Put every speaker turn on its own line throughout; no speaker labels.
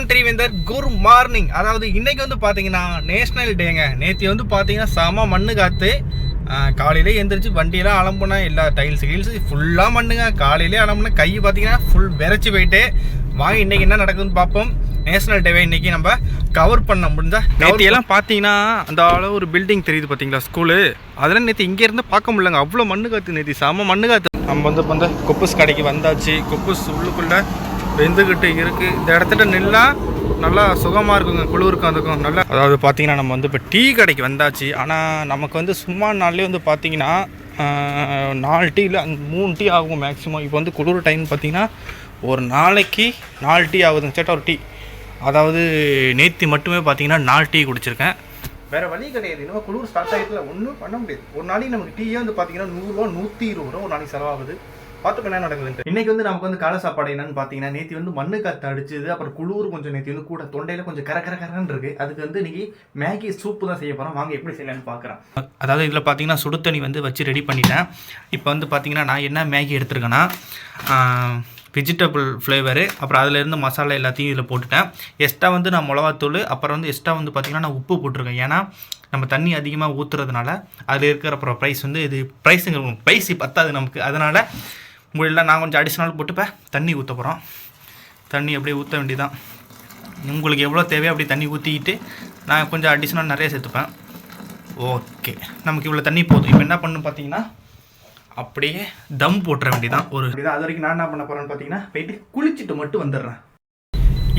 நன்றி வெந்தர் good morning அதாவது இன்னைக்கு வந்து பார்த்தீங்கன்னா நேஷனல் டேங்க நேற்று வந்து பார்த்தீங்கன்னா செம மண்ணு காற்று காலையிலே எந்திரிச்சு வண்டியெல்லாம் அலம்புனா எல்லா டைல்ஸ் கீல்ஸ் ஃபுல்லாக மண்ணுங்க. காலையிலே அலம்புனா கை பார்த்தீங்கன்னா ஃபுல் விரைச்சி போயிட்டு வாங்க இன்னைக்கு என்ன நடக்குதுன்னு பார்ப்போம் நேஷனல் டேவை இன்னைக்கு நம்ம கவர் பண்ண முடிஞ்சா நேற்று எல்லாம் பார்த்தீங்கன்னா அந்த அளவு ஒரு பில்டிங் தெரியுது பார்த்தீங்களா ஸ்கூலு அதெல்லாம் நேற்று இங்கேருந்து பார்க்க முடியலங்க. அவ்வளோ மண்ணு காற்று நேற்று செம மண்ணு காற்று நம்ம வந்து இப்போ வந்து குப்பஸ் கடைக்கு வந்தாச்சு. குப்பஸ் உள்ளுக்குள்ளே வெந்துக்கிட்டு இருக்குது இந்த இடத்துல நில்லா நல்லா சுகமாக இருக்குங்க குளிருக்கும் அதுக்கும். நல்லா அதாவது பார்த்தீங்கன்னா நம்ம வந்து இப்போ டீ கடைக்கு வந்தாச்சு. ஆனால் நமக்கு வந்து சும்மா நாள்லேயே வந்து பார்த்தீங்கன்னா நாலு டீ இல்லை மூணு டீ ஆகும் மேக்ஸிமம் இப்போ வந்து குளிர் டைம் பார்த்தீங்கன்னா ஒரு நாளைக்கு நாலு டீ ஆகுதுங்க. சேட்டா ஒரு டீ. அதாவது நேற்று மட்டுமே பார்த்தீங்கன்னா நாலு டீ குடிச்சிருக்கேன். வேற வழி கிடையாது. இன்னும் குளிர் ஸ்டார்ட் ஆகிட்டுல ஒன்றும் பண்ண முடியாது. ஒரு நாளைக்கு நமக்கு டீயே வந்து பார்த்தீங்கன்னா நூறுரூவா நூற்றி இருபது ரூபா ஒரு நாளைக்கு செலவாகுது. பார்த்துக்க என்ன நடக்குதுன்ட்டு. இன்னைக்கு வந்து நமக்கு வந்து காலை சாப்பாடு என்னன்னு பார்த்தீங்கன்னா நேற்று வந்து மண்ணு காற்று அடிச்சது அப்புறம் குளிர் கொஞ்சம் நேற்று வந்து கூட தொண்டையில் கொஞ்சம் கர கர கரன்னு இருக்கு. அதுக்கு வந்து இன்னைக்கு மேகி சூப்பு தான் செய்ய போகிறோம் வாங்க எப்படி செய்யலாம்னு பார்க்குறேன் அதாவது இதில் பார்த்தீங்கன்னா சுடு தண்ணி வந்து வச்சு ரெடி பண்ணிட்டேன். இப்போ வந்து பார்த்தீங்கன்னா நான் என்ன மேகி எடுத்திருக்கேன்னா வெஜிடபிள் ஃப்ளேவரு அப்புறம் அதில் இருந்து மசாலா எல்லாத்தையும் இதில் போட்டுட்டேன். எக்ஸ்ட்ரா வந்து நான் மிளகாத்தூள் அப்புறம் வந்து எக்ஸ்ட்ரா வந்து பார்த்திங்கன்னா நான் உப்பு போட்டிருக்கேன். ஏன்னா நம்ம தண்ணி அதிகமாக ஊற்றுறதுனால அதில் இருக்கிற அப்புறம் ப்ரைஸ் வந்து இது ப்ரைஸுங்க ப்ரைஸ் பத்தாது நமக்கு. அதனால் முடியல நான் கொஞ்சம் அடிஷ்னல் போட்டுப்பேன் தண்ணி ஊற்ற போகிறோம் தண்ணி அப்படியே ஊற்ற வேண்டியதான் உங்களுக்கு எவ்வளோ தேவையோ அப்படி தண்ணி ஊற்றிக்கிட்டு நான் கொஞ்சம் அடிஷ்னல் நிறைய சேர்த்துப்பேன். ஓகே நமக்கு இவ்வளோ தண்ணி போதும். இப்போ என்ன பண்ணணும் பார்த்தீங்கன்னா அப்படியே தம் போட்டுற வேண்டியதான் ஒரு அது வரைக்கும் நான் என்ன பண்ண போகிறேன்னு பார்த்தீங்கன்னா போயிட்டு குளிச்சுட்டு மட்டும் வந்துடுறேன்.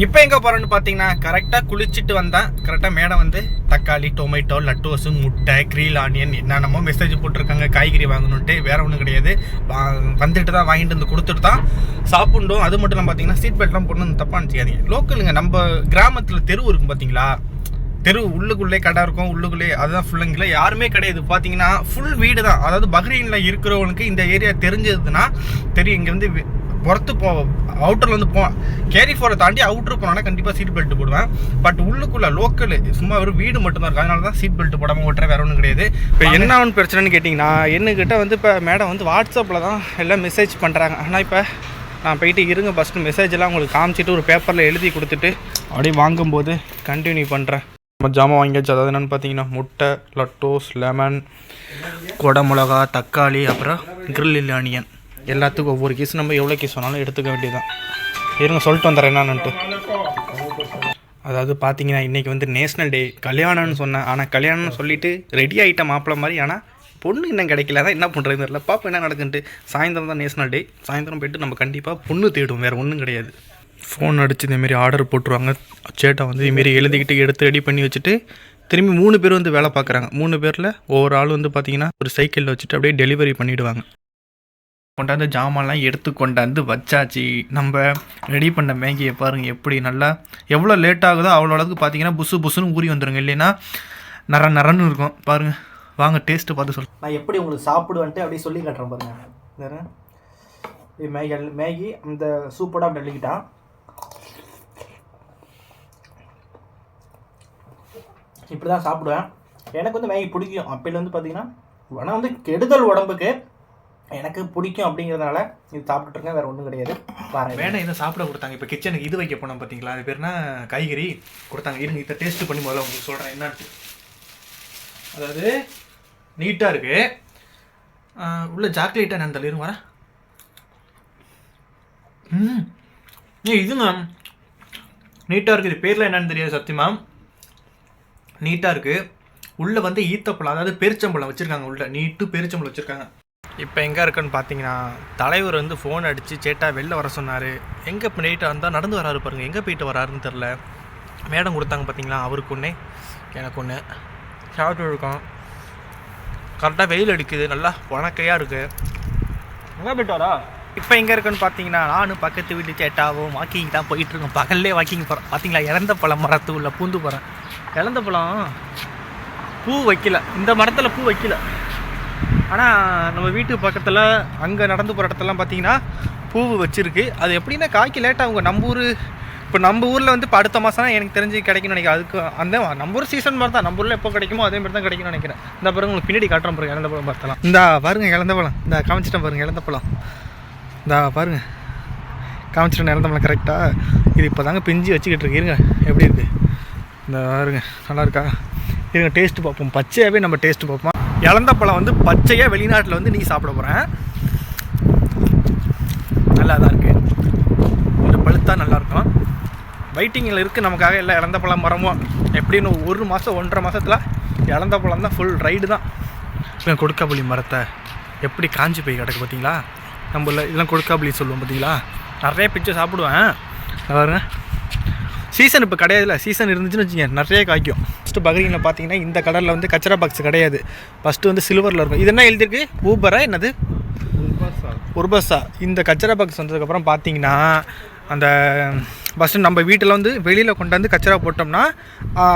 இப்போ எங்கே போகிறேன்னு பார்த்தீங்கன்னா கரெக்டாக குளிச்சுட்டு வந்தேன் கரெக்டாக மேடம் வந்து தக்காளி டொமேட்டோ லட்டோஸு முட்டை க்ரீல் ஆனியன் என்னென்னமோ மெசேஜ் போட்டிருக்காங்க காய்கறி வாங்கணுன்ட்டு வேறு ஒன்றும் கிடையாது. வா வந்துட்டு தான் வாங்கிட்டு வந்து கொடுத்துட்டு தான் சாப்பிடும் அது மட்டும் இல்லாமல் பார்த்தீங்கன்னா சீட் பெல்ட்லாம் போடணும் தப்பாக நினச்சிக்காதீங்க. லோக்கலுங்க நம்ம கிராமத்தில் தெரு இருக்கும் பார்த்தீங்களா தெரு உள்ளுக்குள்ளே கடை இருக்கும் உள்ளுக்குள்ளே அதுதான் ஃபுல்லுங்களே யாருமே கிடையாது. பார்த்தீங்கன்னா ஃபுல் வீடு தான் அதாவது பக்ரீனில் இருக்கிறவங்களுக்கு இந்த ஏரியா தெரிஞ்சதுன்னா தெரியும் இங்கேருந்து புறத்து போ அவுட்டரில் வந்து போ கேரி ஃபோரை தாண்டி அவுட்டர் போனோன்னா கண்டிப்பாக சீட் பெல்ட் போடுவேன். பட் உள்ளுக்குள்ளே லோக்கல் சும்மா ஒரு வீடு மட்டும் தான் இருக்கும் அதனால தான் சீட் பெல்ட் போடாமல் ஓட்டுறேன். வேற ஒன்றும் கிடையாது. இப்போ என்ன ஒன்று பிரச்சனைன்னு கேட்டிங்கன்னா என்னக்கிட்ட வந்து இப்போ மேடம் வந்து வாட்ஸ்அப்பில் தான் எல்லாம் மெசேஜ் பண்ணுறாங்க ஆனால் இப்போ நான் போயிட்டு இருங்க ஃபஸ்ட்டு மெசேஜ் எல்லாம் உங்களுக்கு காமிச்சிட்டு ஒரு பேப்பரில் எழுதி கொடுத்துட்டு அப்படியே வாங்கும்போது கண்டினியூ பண்ணுறேன் நம்ம ஜாமான் வாங்கியாச்சு. அதாவது என்னென்னு பார்த்தீங்கன்னா முட்டை லட்டோஸ் லெமன் கொடை மிளகா தக்காளி அப்புறம் கிரில் ஆனியன் எல்லாத்துக்கும் ஒவ்வொரு கேஸ் நம்ம எவ்வளோ கேஸ் வேணாலும் எடுத்துக்க வேண்டியதுதான். இருங்க சொல்லிட்டு வந்துடுறேன் என்னான்னுட்டு. அதாவது பார்த்தீங்கன்னா இன்றைக்கி வந்து நேஷ்னல் டே கல்யாணம்னு சொன்னேன். ஆனால் கல்யாணம்னு சொல்லிட்டு ரெடி ஆகிட்ட மாப்பிள்ள மாதிரி ஆனால் பொண்ணு இன்னும் கிடைக்கல. தான் என்ன பண்ணுறது தெரியல. பாப்பா என்ன நடக்குன்ட்டு. சாயந்தரம் தான் நேஷ்னல் டே சாயந்தரம் போயிட்டு நம்ம கண்டிப்பாக பொண்ணு தேடும் வேறு ஒன்றும் கிடையாது. ஃபோன் அடித்து இதேமாரி ஆர்டர் போட்டுருவாங்க. சேட்டை வந்து இதுமாரி எழுதிக்கிட்டு எடுத்து ரெடி பண்ணி வச்சுட்டு திரும்பி மூணு பேர் வந்து வேலை பார்க்குறாங்க. மூணு பேரில் ஒவ்வொரு ஆள் வந்து பார்த்தீங்கன்னா ஒரு சைக்கிளில் வச்சுட்டு அப்படியே டெலிவரி பண்ணிவிடுவாங்க கொண்டாந்து ஜாமான்லாம் எடுத்து கொண்டாந்து வச்சாச்சு. நம்ம ரெடி பண்ண மேகியை பாருங்கள் எப்படி நல்லா எவ்வளோ லேட் ஆகுதோ அவ்வளோ அளவுக்கு பார்த்தீங்கன்னா புசு புசுன்னு ஊறி வந்துருங்க. இல்லைன்னா நர நரன்னு இருக்கும். பாருங்கள் வாங்க டேஸ்ட்டு பார்த்து சொல்
நான் எப்படி உங்களுக்கு சாப்பிடுவேன்ட்டு அப்படியே சொல்லி காட்டுறேன் பாருங்க. வேறு. இது மேகி மேகி அந்த சூப்பராக அப்படி இப்படி தான் சாப்பிடுவேன். எனக்கு வந்து மேகி பிடிக்கும். அப்பையில வந்து பார்த்தீங்கன்னா ஆனால் வந்து கெடுதல் உடம்புக்கு எனக்கு பிடிக்கும் அப்படிங்கிறதுனால இது சாப்பிட்டுட்டு இருக்கேன் வேறு ஒன்றும் கிடையாது. பாருங்க.
வேணாம் இதை சாப்பிட கொடுத்தாங்க. இப்போ கிச்சனுக்கு இது வைக்க போனோம் பார்த்தீங்களா அது பேர்னா காய்கறி கொடுத்தாங்க. இருங்க இதை டேஸ்ட் பண்ணி முதல்ல உங்களுக்கு சொல்கிறேன் என்னன்ட்டு அதாவது நீட்டாக இருக்கு. உள்ள சாக்லேட்டாக நான் தள்ளிடும் வரேன். ம் ஏ இதுங்க நீட்டாக இருக்குது இது பேரில் என்னன்னு தெரியாது சத்தியமா நீட்டாக இருக்குது உள்ளே வந்து ஈத்தப்பழம் அதாவது பெருச்சம்பழம் வச்சுருக்காங்க உள்ள. நீட்டு பெருச்சம்பழம் வச்சுருக்காங்க. இப்போ எங்கே இருக்குன்னு பார்த்தீங்கன்னா தலைவர் வந்து ஃபோன் அடித்து சேட்டா வெளில வர சொன்னார். எங்கே போயிட்டு வந்தால் நடந்து வராரு பாருங்கள் எங்கே போயிட்டு வராருன்னு தெரில மேடம் கொடுத்தாங்க பார்த்தீங்களா அவருக்கு ஒன்று எனக்கு ஒன்று சாப்பிட்டு இருக்கோம். கரெக்டாக வெயில் அடிக்குது. நல்லா உணக்கையாக இருக்குது எங்கே போயிட்டு வரா? இப்போ எங்கே இருக்குன்னு பார்த்தீங்கன்னா நானும் பக்கத்து வீட்டு சேட்டாவும் வாக்கிங் தான் போயிட்டு இருக்கோம். பகல்லே வாக்கிங் போகிறேன் பார்த்தீங்களா இறந்த பழம் மரத்து உள்ள பூந்து போகிறேன் இறந்த பழம்? பூ வைக்கல. இந்த மரத்தில் பூ வைக்கல. ஆனால் நம்ம வீட்டு பக்கத்தில் அங்கே நடந்து போகிற இடத்துலலாம் பார்த்தீங்கன்னா பூ வச்சுருக்கு. அது எப்படின்னா காய்க்கு லேட்டாக அவங்க நம்ம ஊர் இப்போ நம்ம ஊரில் வந்து இப்போ அடுத்த மாதம் எனக்கு தெரிஞ்சு கிடைக்கும்னு நினைக்கிறேன். அதுக்கு அந்த நம்ம ஊர் சீசன் மாதிரி தான் நம்ம ஊரில் எப்போ கிடைக்குமோ அதே மாதிரி தான் கிடைக்கும்னு நினைக்கிறேன். இந்த பாருங்க உங்களுக்கு பின்னாடி காட்டுறோம் பாருங்க இழந்த பழம் பார்த்தலாம். இந்த பாருங்க இழந்த பழம். இந்த காமிச்சிட்டேன் பாருங்க இழந்த பழம். இந்த பாருங்க. காமிச்சிட்டேன் இழந்த பழம் கரெக்டாக இது இப்போ தாங்க பிஞ்சு வச்சுக்கிட்டு இருக்கு. இருங்க எப்படி இருக்குது இந்த பாருங்க நல்லா இருக்கா? இருங்க டேஸ்ட்டு பார்ப்போம். பச்சையாகவே நம்ம டேஸ்ட்டு பார்ப்போம்? இழந்த பழம் வந்து பச்சையாக வெளிநாட்டில் வந்து நீ சாப்பிட போகிறேன் நல்லா தான் இருக்குது இந்த பழுத்தா நல்லாயிருக்கும். வெயிட்டிங்கில் இருக்குது நமக்காக எல்லாம் இழந்த பழம் மரமும் எப்படின்னு ஒரு மாதம் ஒன்றரை மாதத்தில் இழந்த பழம் தான் ஃபுல் ரைடு தான். இப்போ கொடுக்காப்புளி மரத்தை எப்படி காஞ்சி போய் கிடக்கு பார்த்தீங்களா நம்மள இதெல்லாம் கொடுக்காப்புளி சொல்லுவோம் பார்த்தீங்களா நிறைய பிச்சு சாப்பிடுவேன். பாருங்க. சீசன் இப்போ கிடையாதுல சீசன் இருந்துச்சுன்னு வச்சுங்க நிறைய காய்க்கும். ஃபஸ்ட்டு பக்ரீனில் பார்த்தீங்கன்னா இந்த கடலில் வந்து கச்சரா பாக்ஸ் கிடையாது. ஃபஸ்ட்டு வந்து சில்வரில் இருக்கும். இது என்ன எழுதியிருக்கு? ஊபரா என்னது? உர்பஸா இந்த கச்சரா பாக்ஸ் வந்ததுக்கப்புறம் பார்த்தீங்கன்னா அந்த ஃபஸ்ட்டு நம்ம வீட்டில் வந்து வெளியில் கொண்டாந்து கச்சரா போட்டோம்னா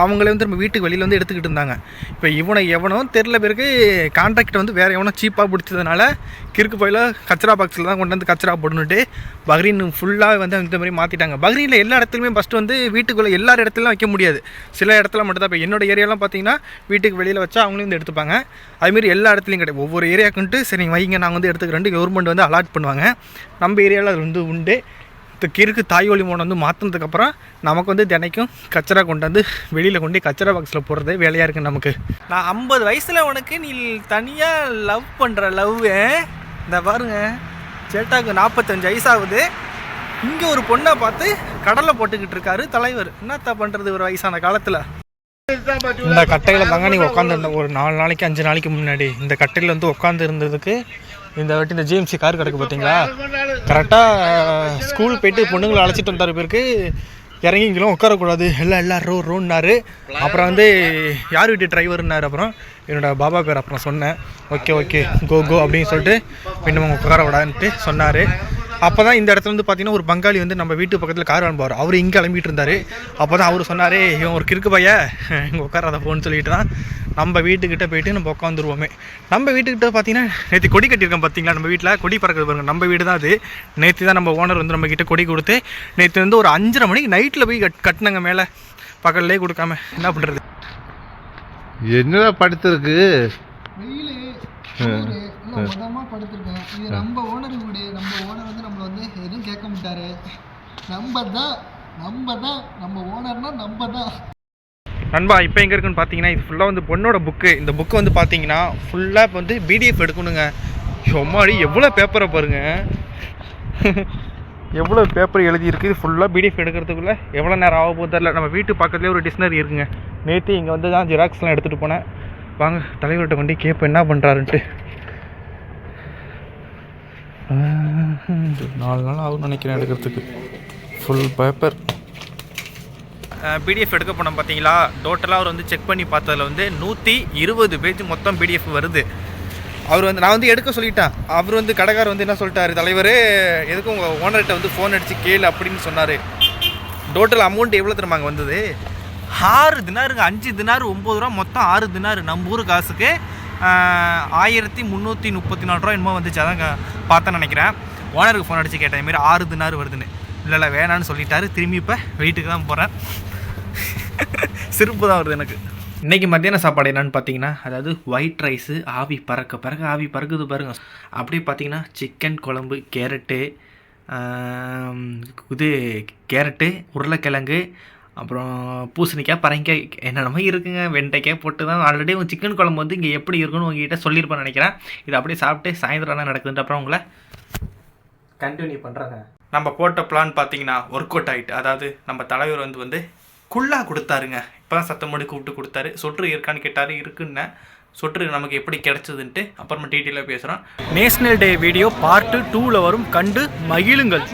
அவங்களே வந்து நம்ம வீட்டுக்கு வெளியில் வந்து எடுத்துக்கிட்டு இருந்தாங்க. இப்போ இவனை எவனோ தெரில பேருக்கு கான்ட்ராக்ட் வந்து வேறு எவனோ சீப்பாக பிடிச்சதுனால கிறுக்கு போயில கச்சரா பாக்ஸில் தான் கொண்டு வந்து கச்சரா போடணுட்டு பக்ரீன் ஃபுல்லாக வந்து இந்த மாதிரி மாற்றிட்டாங்க பக்ரீனில் எல்லா இடத்துலையுமே ஃபஸ்ட்டு வந்து வீட்டுக்குள்ளே எல்லா இடத்துலையும் வைக்க முடியாது. சில இடத்துல மட்டும்தான். இப்போ என்னோட ஏரியாலாம் பார்த்தீங்கன்னா வீட்டுக்கு வெளியில் வச்சா அவங்களும் வந்து எடுத்துப்பாங்க. அதுமாரி எல்லா இடத்துலையும் கிடையாது. ஒவ்வொரு ஏரியாக்குன்ட்டு சரி வைங்க நாங்கள் வந்து எடுத்துக்கிறேன் கவர்மெண்ட் வந்து அலாட் பண்ணுவாங்க. நம்ம ஏரியாவில் அது வந்து உண்டு. கிறுக்கு தாய்வழி மோனை வந்து மாற்றினதுக்கப்புறம் நமக்கு வந்து தினைக்கும் கச்சரா கொண்டு வந்து வெளியில் கொண்டு கச்சரா பாக்ஸில் போடுறதே வேலையாக இருக்குது நமக்கு. நான் ஐம்பது வயசில் உனக்கு நீ தனியாக லவ் பண்ணுற லவ் இந்த பாருங்க. சேட்டாக்கு நாற்பத்தஞ்சு வயசாகுது. இங்கே ஒரு பொண்ணை பார்த்து கடலை போட்டுக்கிட்டு இருக்காரு தலைவர். என்னத்தா பண்ணுறது ஒரு வயசான காலத்தில்? இந்த கட்டையில் தாங்க நீங்கள் உட்காந்துருந்த ஒரு நாலு நாளைக்கு அஞ்சு நாளைக்கு முன்னாடி. இந்த கட்டையில் வந்து உட்காந்து இருந்ததுக்கு இந்த வாட்டி இந்த ஜிஎம்சி கார் கிடக்கு பார்த்தீங்களா கரெக்டாக ஸ்கூல் போயிட்டு பொண்ணுங்களை அழைச்சிட்டு வந்தார் பேருக்கு இறங்கி இங்கெல்லாம் உட்காரக்கூடாது. எல்லாம் எல்லாம் ரோ ரோன்னாரு. அப்புறம் வந்து யார் வீட்டு டிரைவர்னாரு அப்புறம் என்னோட பாபா பேர் அப்புறம் சொன்னேன். ஓகே ஓகே கோ கோ அப்படின்னு சொல்லிட்டு இன்னும் உட்கார விடான்ட்டு சொன்னார். அப்போ தான் இந்த இடத்துல வந்து பார்த்தீங்கன்னா ஒரு பங்காளி வந்து நம்ம வீட்டு பக்கத்தில் கார் அனுப்புவார் அவர் இங்கே கிளம்பிட்டு இருந்தார். அப்போ தான் அவர் சொன்னார் இவன் ஒரு கிறுக்கு பைய இங்கே உட்காராத போன்னு சொல்லிட்டு தான் நம்ம வீட்டுக்கிட்ட போயிட்டு நம்ம உட்காந்துருவோமே நம்ம வீட்டுக்கிட்ட பார்த்தீங்கன்னா நேற்று கொடி கட்டியிருக்கோம் பார்த்தீங்களா நம்ம வீட்டில் கொடி பறக்குது பாருங்க. நம்ம வீடு தான் அது. நேற்று தான் நம்ம ஓனர் வந்து நம்ம கிட்ட கொடி கொடுத்து நேற்று வந்து ஒரு அஞ்சரை மணிக்கு நைட்டில் போய் கட் கட்டினாங்க மேலே. பக்கத்துலேயே கொடுக்காம என்ன பண்ணுறது
என்னடா படுத்திருக்கு?
படுத்திருக்கேன். இது நம்ம ஓனர் வீடு. நம்ம ஓனர் வந்து நம்மளை வந்து எதுவும் கேட்க மாட்டாரு. நம்ம தான் நம்ம தான் நம்ம ஓனர்னா நம்ம தான்
நண்பா இப்போ எங்கே இருக்குன்னு பார்த்தீங்கன்னா இது ஃபுல்லாக வந்து பொண்ணோட புக்கு இந்த புக்கு வந்து பார்த்தீங்கன்னா ஃபுல்லாக இப்போ வந்து பிடிஎஃப் எடுக்கணுங்க. எம்மாடி எவ்வளோ பேப்பரை பாருங்க. எவ்வளோ பேப்பர் எழுதியிருக்கு இது ஃபுல்லாக பிடிஎஃப் எடுக்கிறதுக்குள்ளே? எவ்வளோ நேரம் ஆக போகுது தெரில நம்ம வீட்டு பக்கத்துலேயே ஒரு டிக்ஷனரி இருக்குங்க. நேற்று இங்கே வந்து தான் ஜெராக்ஸ்லாம் எடுத்துகிட்டு போனேன். வாங்க தலைவர்கிட்ட கொண்டு கேட்பேன் என்ன பண்ணுறாருன்ட்டு நாலு நாள் ஆகும் நினைக்கிறேன் எடுக்கிறதுக்கு. ஃபுல் பேப்பர் பிடிஎஃப் எடுக்க போனோம் பார்த்தீங்களா டோட்டலாக அவர் வந்து செக் பண்ணி பார்த்ததில் வந்து நூற்றி இருபது பேஜ் மொத்தம் பிடிஎஃப் வருது. அவர் வந்து நான் வந்து எடுக்க சொல்லிட்டேன். அவர் வந்து கடைக்காரர் வந்து என்ன சொல்லிட்டாரு தலைவர் எதுக்கும் உங்கள் ஓனர்கிட்ட வந்து ஃபோன் அடித்து கேளு அப்படின்னு சொன்னார். டோட்டல் அமௌண்ட் எவ்வளோ தெரியுமாங்க வந்தது? ஆறு தினாருங்க அஞ்சு தினார் ஒம்பது ரூபா மொத்தம் ஆறு தினார். நம்ம ஊர் காசுக்கு ஆயிரத்தி முந்நூற்றி முப்பத்தி நாலு ரூபா என்னமோ வந்துச்சு. அதான் க- பார்த்தேன்னு நினைக்கிறேன். ஓனருக்கு ஃபோன் அடித்து கேட்டேன் இதுமாரி ஆறு தினார் வருதுன்னு. இல்லை இல்லை வேணான்னு சொல்லிட்டாரு. திரும்பி இப்போ வீட்டுக்கு தான் போகிறேன் சிரிப்பு தான் வருது எனக்கு. இன்றைக்கி மத்தியான சாப்பாடு என்னன்னு பார்த்தீங்கன்னா அதாவது ஒயிட் ரைஸு ஆவி பறக்க பறக்க ஆவி பறக்குது பாருங்க. அப்படியே பார்த்தீங்கன்னா சிக்கன் குழம்பு கேரட்டு இது கேரட்டு உருளைக்கிழங்கு அப்புறம் பூசணிக்காய் பரங்கிக்காய் என்னென்னமோ இருக்குங்க. வெண்டைக்காய் போட்டு தான் ஆல்ரெடி சிக்கன் குழம்பு வந்து இங்கே எப்படி இருக்குன்னு உங்ககிட்ட சொல்லியிருப்பேன் நினைக்கிறேன். இது அப்படியே சாப்பிட்டு சாயந்தரம் என்ன நடக்குதுன்ற அப்புறம் உங்களை கண்டினியூ பண்ணுறாங்க நம்ம போட்ட பிளான் பார்த்தீங்கன்னா ஒர்க் அவுட் ஆகிட்டு அதாவது நம்ம தலைவர் வந்து வந்து குள்ளா கொடுத்தாருங்க. இப்போ தான் சத்தம் போட்டு கூப்பிட்டு கொடுத்தாரு. சொற்று இருக்கான்னு கேட்டார் இருக்குன்னு. சொற்று நமக்கு எப்படி கிடைச்சதுன்ட்டு அப்புறமா டீட்டெயிலாக பேசுகிறோம் நேஷனல் டே வீடியோ பார்ட்டு டூவில் வரும். கண்டு மகிழுங்கள்.